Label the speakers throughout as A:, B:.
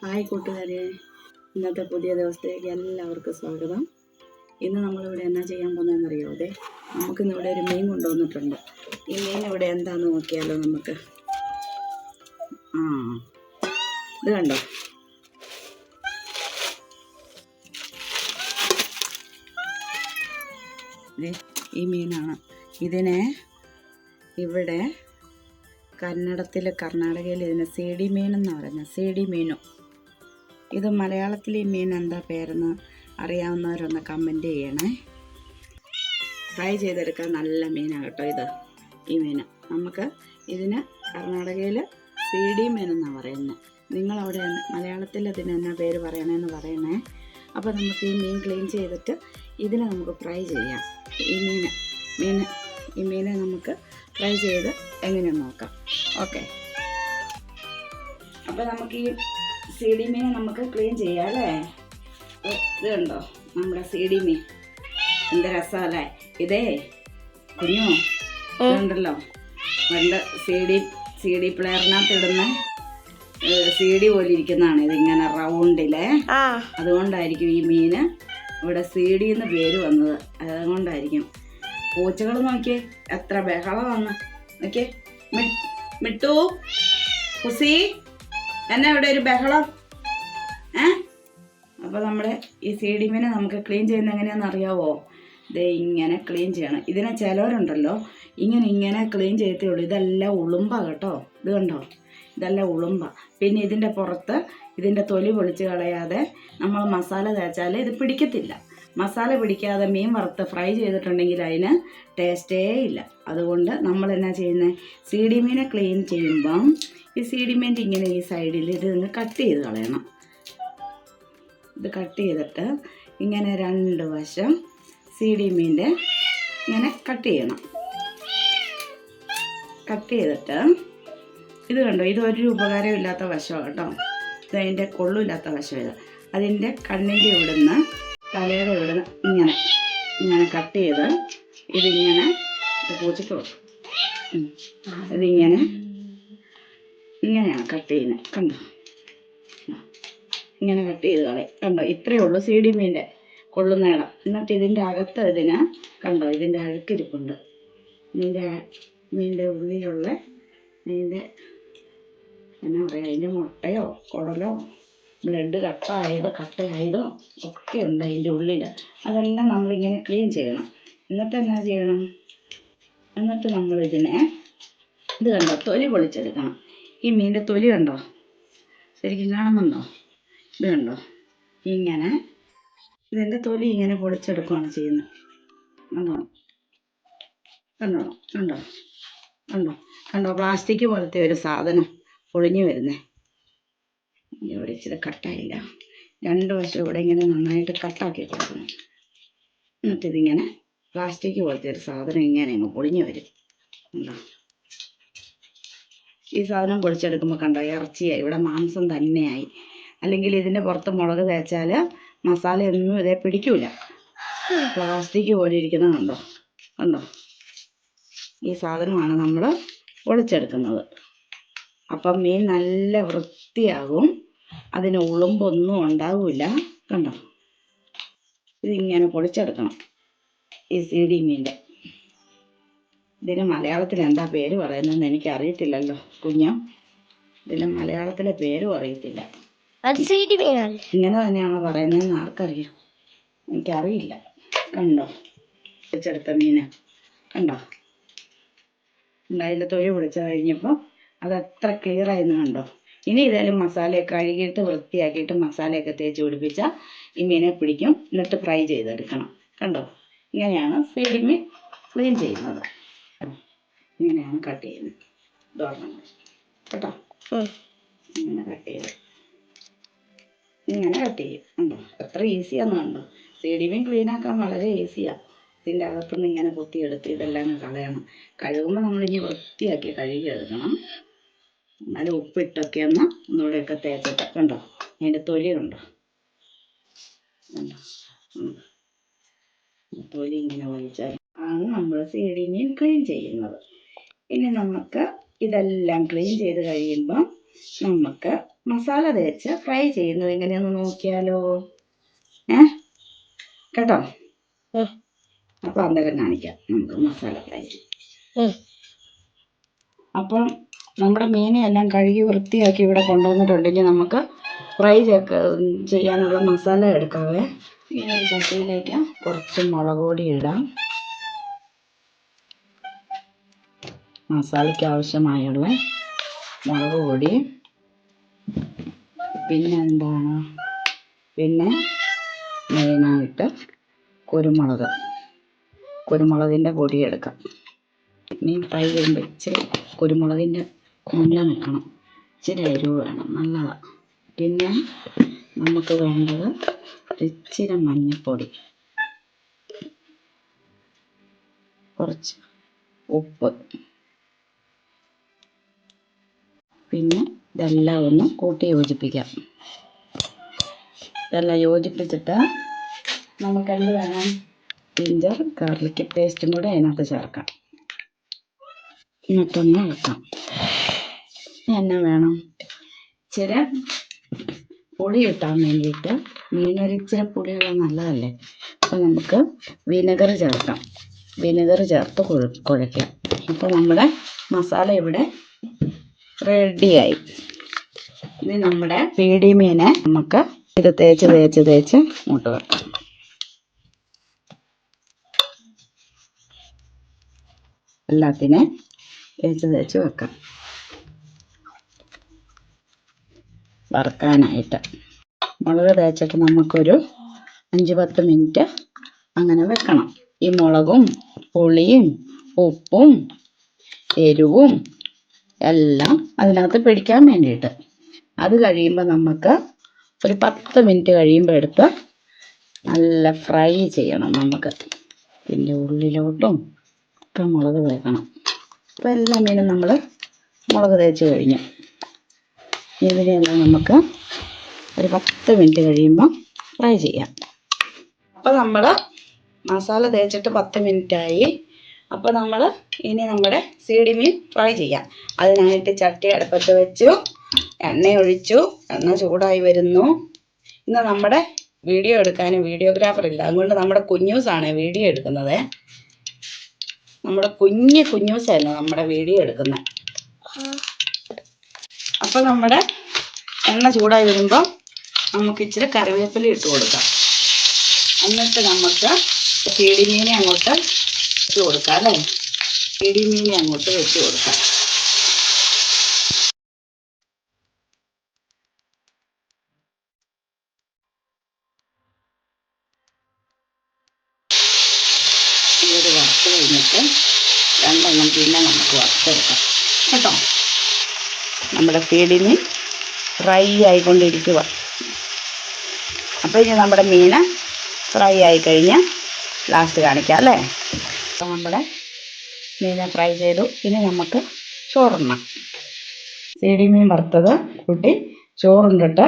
A: Hi കൂട്ടുകാരെ. ഇന്നത്തെ പുതിയ ദിവസത്തേക്ക് എല്ലാവർക്കും സ്വാഗതം. ഇന്ന് നമ്മളിവിടെ എന്നാ ചെയ്യാൻ പോകുന്നതെന്നറിയോ? അതെ നമുക്കിന്ന് ഇവിടെ ഒരു മീൻ കൊണ്ടുവന്നിട്ടുണ്ട്. ഈ മീൻ ഇവിടെ എന്താണെന്ന് നോക്കിയാലോ നമുക്ക്? ആ ഇത് കണ്ടോ? ഈ മീനാണ്. ഇതിനെ ഇവിടെ കന്നഡത്തിൽ കർണാടകയിൽ ഇതിന് സീഡി മീൻ എന്ന് പറയുന്നത് സീഡി മീനും. ഇത് മലയാളത്തിൽ ഈ മീൻ എന്താ പേരെന്ന് അറിയാവുന്നവരൊന്ന് കമന്റ് ചെയ്യണേ. ഫ്രൈ ചെയ്തെടുക്കാൻ നല്ല മീനാണ് കേട്ടോ ഇത് ഈ മീൻ. നമുക്ക് ഇതിന് കർണാടകയിൽ സീഡി മീൻ എന്നാണ് പറയുന്നത് നിങ്ങളവിടെ മലയാളത്തിൽ അതിന് എന്നാ പേര് പറയണമെന്ന് പറയണേ. അപ്പോൾ നമുക്ക് ഈ മീൻ ക്ലീൻ ചെയ്തിട്ട് ഇതിനെ നമുക്ക് ഫ്രൈ ചെയ്യാം. ഈ മീൻ മീൻ ഈ മീനെ നമുക്ക് ഫ്രൈ ചെയ്ത് എങ്ങനെ നോക്കാം. ഓക്കെ അപ്പോൾ നമുക്ക് ഈ സി ഡി മീനെ നമുക്ക് ക്ലീൻ ചെയ്യാം അല്ലേ? ഇത് ഇത് കണ്ടോ? നമ്മുടെ സി ഡി മീൻ. എന്ത് രസമല്ലേ? ഇതേ കുഞ്ഞു ഇതുണ്ടല്ലോ പണ്ട് സി ഡി സി ഡി പ്ലെയറിനകത്ത് ഇടുന്ന സി ഡി പോലെ ഇരിക്കുന്നതാണ് ഇതിങ്ങനെ റൗണ്ടിലെ.
B: റൗണ്ടിൽ
A: അതുകൊണ്ടായിരിക്കും ഈ മീന് ഇവിടെ സി ഡി എന്ന് പേര് വന്നത്. അതുകൊണ്ടായിരിക്കും. പൂച്ചകൾ നോക്കിയേ എത്ര ബഹളമാണ്. നോക്കിയേ മിട്ടു കുസി. എന്നാ ഇവിടെ ഒരു ബഹളം? ഏ? അപ്പോൾ നമ്മുടെ ഈ സീഡിമിനെ നമുക്ക് ക്ലീൻ ചെയ്യുന്ന എങ്ങനെയാണെന്ന് അറിയാവോ? ദേ ഇങ്ങനെ ക്ലീൻ ചെയ്യണം. ഇതിനെ ചിലവരുണ്ടല്ലോ. ഇങ്ങനെ ഇങ്ങനെ ക്ലീൻ ചെയ്തേ ഉള്ളൂ. ഇതെല്ലാം ഉളുമ്പ കേട്ടോ. ഇത് കണ്ടോ? ഇതെല്ലാം ഉളുമ്പ. പിന്നെ ഇതിന്റെ പുറത്ത് ഇതിന്റെ തൊലി പൊളിച്ച് കളയാതെ നമ്മൾ മസാല തേച്ചാൽ ഇത് പിടിക്കത്തില്ല. മസാല പിടിക്കാതെ മീൻ വറുത്ത് ഫ്രൈ ചെയ്തിട്ടുണ്ടെങ്കിൽ അതിന് ടേസ്റ്റേ ഇല്ല. അതുകൊണ്ട് നമ്മൾ എന്നാ ചെയ്യുന്നത് സീഡി മീനെ ക്ലീൻ ചെയ്യുമ്പം ഈ സീഡി മീന്റെ ഇങ്ങനെ ഈ സൈഡിൽ ഇത് കട്ട് ചെയ്ത് കളയണം. ഇത് കട്ട് ചെയ്തിട്ട് ഇങ്ങനെ രണ്ട് വശം സീഡി മീന്റെ ഇങ്ങനെ കട്ട് ചെയ്യണം. കട്ട് ചെയ്തിട്ട് ഇത് കണ്ടോ? ഇത് ഒരു ഉപകാരമില്ലാത്ത വശമാണ് കേട്ടോ. ഇത് അതിന്റെ കൊള്ളില്ലാത്ത വശം അതിന്റെ കണ്ണിന്റെ ഇവിടുന്ന് തലയുടെ ഇവിടുന്ന് ഇങ്ങനെ ഇങ്ങനെ കട്ട് ചെയ്ത് ഇതിങ്ങനെ ഇത് പൂച്ചിട്ട് കൊടുക്കും ഉം. ഇതിങ്ങനെ ഇങ്ങനെയാണ് കട്ട് ചെയ്യുന്നത്. കണ്ടോ? ഇങ്ങനെ കട്ട് ചെയ്ത് കളയും. കണ്ടോ? ഇത്രയേ ഉള്ളൂ സി ഡി മീന്റെ കൊള്ളുന്ന എന്നിട്ട് ഇതിന്റെ അകത്ത് ഇതിന് കണ്ടോ? ഇതിന്റെ അഴുക്കിരിപ്പുണ്ട്. ഇതിന്റെ മീന്റെ ഉള്ളിലുള്ള ഇതിന്റെ എന്നാ പറയുക അതിന്റെ മുട്ടയോ കുടലോ ബ്ലഡ് കട്ടായതോ കട്ടയായതോ ഒക്കെ ഉണ്ട് അതിന്റെ ഉള്ളിൽ. അതെല്ലാം നമ്മളിങ്ങനെ ക്ലീൻ ചെയ്യണം. എന്നിട്ട് എന്നാ ചെയ്യണം? എന്നിട്ട് നമ്മളിതിനെ ഇത് കണ്ടോ? തൊലി പൊളിച്ചെടുക്കണം. ഈ മീന്റെ തൊലി കണ്ടോ? ശരിക്കും കാണുന്നുണ്ടോ? ഇത് കണ്ടോ? ഇങ്ങനെ ഇതിന്റെ തൊലി ഇങ്ങനെ പൊളിച്ചെടുക്കുകയാണ് ചെയ്യുന്നത്. കണ്ടോ? കണ്ടോ? കണ്ടോ? കണ്ടോ? കണ്ടോ? പ്ലാസ്റ്റിക് പോലത്തെ ഒരു സാധനം പൊളിഞ്ഞു വരുന്നേ. ഇവിടെ ഇച്ചിരി കട്ടായില്ല. രണ്ട് വശം ഇവിടെ ഇങ്ങനെ നന്നായിട്ട് കട്ടാക്കി കൊടുക്കണം. എന്നിട്ട് ഇതിങ്ങനെ പ്ലാസ്റ്റിക് പോലത്തെ ഒരു സാധനം ഇങ്ങനെ അങ്ങ് പൊളിഞ്ഞു വരും. കണ്ടോ? ഈ സാധനം പൊളിച്ചെടുക്കുമ്പോൾ കണ്ടോ ഇറച്ചിയായി. ഇവിടെ മാംസം തന്നെയായി. അല്ലെങ്കിൽ ഇതിന്റെ പുറത്ത് മുളക് തേച്ചാൽ മസാല ഒന്നും ഇതേ പിടിക്കൂല. പ്ലാസ്റ്റിക് പോലെ ഇരിക്കുന്നത് കണ്ടോ? കണ്ടോ? ഈ സാധനമാണ് നമ്മൾ പൊളിച്ചെടുക്കുന്നത്. അപ്പം മീൻ നല്ല വൃത്തിയാകും. അതിന് ഉളുമ്പൊന്നും ഉണ്ടാവില്ല കണ്ടോ? ഇതിങ്ങനെ പൊളിച്ചെടുക്കണം. ഈ സീഡി മീന്റെ ഇതിന് മലയാളത്തിൽ എന്താ പേര് പറയുന്നതെന്ന് എനിക്ക് അറിയത്തില്ലല്ലോ കുഞ്ഞ. ഇതിന് മലയാളത്തിലെ പേരും അറിയത്തില്ല. ഇങ്ങനെ തന്നെയാണോ പറയുന്നതെന്ന് ആർക്കറിയാം? എനിക്കറിയില്ല. കണ്ടോ? പൊളിച്ചെടുത്ത മീന്. കണ്ടോ? ഉണ്ടായില്ല അതിന്റെ തൊഴി പൊളിച്ചു കഴിഞ്ഞപ്പോൾ അത് എത്ര ക്ലിയർ ആയിരുന്നു കണ്ടോ? ഇനി ഇതേലും മസാലയൊക്കെ കഴുകിയിട്ട് വൃത്തിയാക്കിയിട്ട് മസാലയൊക്കെ തേച്ച് പിടിപ്പിച്ചാൽ ഈ മീനെ പിടിക്കും. എന്നിട്ട് ഫ്രൈ ചെയ്തെടുക്കണം. കണ്ടോ? ഇങ്ങനെയാണ് സൈഡിൽ മീൻ ക്ലീൻ ചെയ്യുന്നത്. ഇങ്ങനെയാണ് കട്ട് ചെയ്യുന്നത്. കേട്ടോ? ഇങ്ങനെ കട്ട് ചെയ്ത്. ഇങ്ങനെ കട്ട് ചെയ്യും. കണ്ടോ? എത്ര കണ്ടോ? സി മീൻ ക്ലീൻ ആക്കാൻ വളരെ ഈസിയാണ് ഇതിന്റെ അകത്തുനിന്ന് ഇങ്ങനെ കുത്തിയെടുത്ത് ഇതെല്ലാം കളയണം. കഴുകുമ്പോൾ നമ്മൾ ഇനി വൃത്തിയാക്കി കഴുകി എടുക്കണം എന്നാലും ഉപ്പിട്ടൊക്കെ ഒന്ന് ഒന്നുകൂടെയൊക്കെ തേച്ചിട്ട് കണ്ടോ? അതിന്റെ തൊലി കണ്ടോ? കണ്ടോ. തൊലി ഇങ്ങനെ വലിച്ചാൽ ആണ് നമ്മൾ സീഡിനെ ക്ലീൻ ചെയ്യുന്നത്. ഇനി നമുക്ക് ഇതെല്ലാം ക്ലീൻ ചെയ്ത് കഴിയുമ്പോൾ നമുക്ക് മസാല തേച്ച് ഫ്രൈ ചെയ്യുന്നത് എങ്ങനെയാന്ന് നോക്കിയാലോ? ഏ? കേട്ടോ?
B: അപ്പം
A: അപ്പൊ അന്നേരം കാണിക്കാം നമുക്ക് മസാല ഫ്രൈ അപ്പം നമ്മുടെ മീനെ എല്ലാം കഴുകി വൃത്തിയാക്കി ഇവിടെ കൊണ്ടുവന്നിട്ടുണ്ടെങ്കിൽ നമുക്ക് ഫ്രൈ ചെയ്യാനുള്ള മസാല എടുക്കാവേ. ഒരു ചട്ടിയിലേക്ക് കുറച്ച് മുളക് പൊടി ഇടാം. മസാലയ്ക്ക് ആവശ്യമായുള്ള മുളക് പൊടി. പിന്നെ എന്താണ്? പിന്നെ മെയിനായിട്ട് കുരുമുളക്. കുരുമുളകിന്റെ പൊടി എടുക്കാം. മീൻ ഫ്രൈ ചെയ്യുമ്പോൾ ഇച്ചിരി കുരുമുളകിന്റെ മുന്നിൽ നിൽക്കണം ഇച്ചിരി എരിവ് വേണം. നല്ലതാണ് പിന്നെ നമുക്ക് വേണ്ടത് ഇച്ചിരി മഞ്ഞൾപ്പൊടി കുറച്ച് ഉപ്പ്. പിന്നെ ഇതെല്ലാം ഒന്ന് കൂട്ടി യോജിപ്പിക്കാം. ഇതെല്ലാം യോജിപ്പിച്ചിട്ട് നമുക്ക് എന്ത് വേണം? ജിഞ്ചർ ഗാർലിക് പേസ്റ്റും കൂടെ അതിനകത്ത് ചേർക്കാം. എന്നിട്ടൊന്ന് ഇളക്കാം എന്നാ വേണം. ഇച്ചിരി പുളി കിട്ടാൻ വേണ്ടിയിട്ട് മീനൊരു ഇച്ചിരി പുളിയുള്ള നല്ലതല്ലേ? അപ്പം നമുക്ക് വിനെഗർ ചേർക്കാം. വിനെഗർ ചേർത്ത് കുഴ കുഴയ്ക്കാം. ഇപ്പം നമ്മുടെ മസാല ഇവിടെ റെഡിയായി. ഇനി നമ്മുടെ പീടി മീനെ നമുക്ക് ഇത് തേച്ച് തേച്ച് തേച്ച് മുട്ട് വെക്കാം. എല്ലാത്തിനെ തേച്ച് തേച്ച് വെക്കാം. വറുക്കാനായിട്ട്. മുളക് തേച്ചിട്ട് നമുക്കൊരു അഞ്ച് പത്ത് മിനിറ്റ് അങ്ങനെ വെക്കണം. ഈ മുളകും പുളിയും ഉപ്പും എരിവും എല്ലാം അതിനകത്ത് പിടിക്കാൻ വേണ്ടിയിട്ട്. അത് കഴിയുമ്പോൾ നമുക്ക് ഒരു പത്ത് മിനിറ്റ് കഴിയുമ്പോൾ എടുത്ത് നല്ല ഫ്രൈ ചെയ്യണം നമുക്ക്. പിന്നെ ഉള്ളിലോട്ടും ഒക്കെ മുളക് തേക്കണം. അപ്പോൾ എല്ലാ മീനും നമ്മൾ മുളക് തേച്ച് കഴിഞ്ഞു. ഇതിനെല്ലാം നമുക്ക് ഒരു പത്ത് മിനിറ്റ് കഴിയുമ്പോൾ ഫ്രൈ ചെയ്യാം. അപ്പോൾ നമ്മൾ മസാല തേച്ചിട്ട് പത്ത് മിനിറ്റായി. അപ്പോൾ നമ്മൾ ഇനി നമ്മുടെ സീഡി മീൻ ഫ്രൈ ചെയ്യാം. അതിനായിട്ട് ചട്ടി അടുപ്പത്ത് വെച്ചു എണ്ണയൊഴിച്ചു എണ്ണ ചൂടായി വരുന്നു. ഇന്ന് നമ്മുടെ വീഡിയോ എടുക്കാനും വീഡിയോഗ്രാഫർ ഇല്ല. അതുകൊണ്ട് നമ്മുടെ കുഞ്ഞൂസാണ് വീഡിയോ എടുക്കുന്നത്. നമ്മുടെ കുഞ്ഞ് കുഞ്ഞൂസായിരുന്നു നമ്മുടെ വീഡിയോ എടുക്കുന്നത്? അപ്പോൾ നമ്മുടെ എണ്ണ ചൂടായി വരുമ്പോൾ നമുക്ക് ഇച്ചിരി കറിവേപ്പില ഇട്ട് കൊടുക്കാം. എന്നിട്ട് നമുക്ക് പീടിമീനെ അങ്ങോട്ട് വെച്ച് കൊടുക്കാം അല്ലേ? പീടിമീനെ അങ്ങോട്ട് വെച്ച് കൊടുക്കാം. ഇത് വറുത്ത് കഴിഞ്ഞിട്ട് രണ്ടെണ്ണം പിന്നെ നമുക്ക് വറുത്തെടുക്കാം. കേട്ടോ? നമ്മുടെ ഫീഡിന് ഫ്രൈ ആയിക്കൊണ്ടിരിക്കുക അപ്പോൾ ഇനി നമ്മുടെ മീൻ ഫ്രൈ ആയി കഴിഞ്ഞ് ലാസ്റ്റ് കാണിക്കാം അല്ലേ? അപ്പോൾ നമ്മുടെ മീനെ ഫ്രൈ ചെയ്തു. ഇനി നമുക്ക് ചോറുണ്ണാം. സീഡി മീൻ വറുത്തത് കൂട്ടി ചോറുണ്ടിട്ട്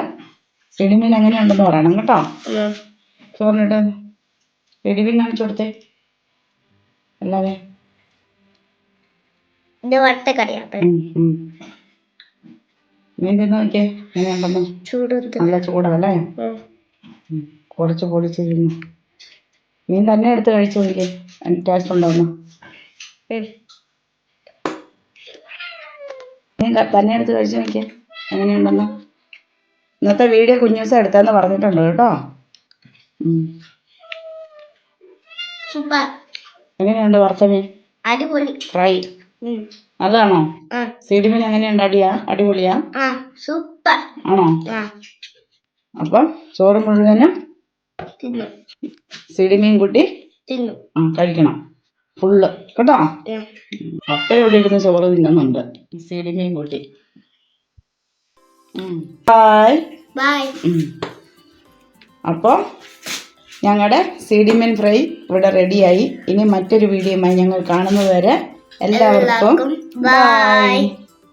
A: സീഡി മീൻ എങ്ങനെയുണ്ടെന്ന് പറയണം കേട്ടോ. ചോറിനിട്ട് സീഡി മീൻ കാണിച്ചു കൊടുത്തേ. അല്ലാതെ മീൻ തിന്ന് നോക്കിയേ എങ്ങനെയുണ്ടെന്ന്
B: ചൂടത്ത്
A: നല്ല ചൂടല്ലേ കുറച്ച് പൊടിച്ച് തിന്നു മീൻ തന്നെ എടുത്ത് കഴിച്ചു നോക്കിയേ. ടേസ്റ്റ് ഉണ്ടോന്ന് മീൻ തന്നെ എടുത്ത് കഴിച്ചു നോക്കിയേ. എങ്ങനെയുണ്ടെന്ന് ഇന്നത്തെ വീഡിയോ കുഞ്ഞു ദിവസം എടുത്തെന്ന് പറഞ്ഞിട്ടുണ്ട് കേട്ടോ.
B: സൂപ്പർ.
A: എങ്ങനെയുണ്ട് വറുത്ത മീൻ
B: അടിപൊളി.
A: ഫ്രൈ. അതാണോ?
B: ആ.
A: സീഡി എങ്ങനെയുണ്ട്? അടിയാ? അടിപൊളിയാ?
B: സൂപ്പർ
A: ആണോ? അപ്പൊ ചോറ് മുഴുവനും സിഡിമീൻ കുട്ടി ആ കഴിക്കണം. ഫുള്ള്. കേട്ടോ. അപ്പ ഇവിടെ ഇരുന്ന് ചോറ് തിന്നുന്നുണ്ട്. സിഡിമീൻ കുട്ടി. ഹായ്
B: ബൈ
A: അപ്പോൾ ഞങ്ങളുടെ സിഡിമിൻ ഫ്രൈ ഇവിടെ റെഡിയായി. ഇനി മറ്റൊരു വീഡിയോയുമായി ഞങ്ങൾ കാണുന്നത് വരെ എല്ലാവർക്കും
B: എല്ലാവർക്കും
A: ബൈ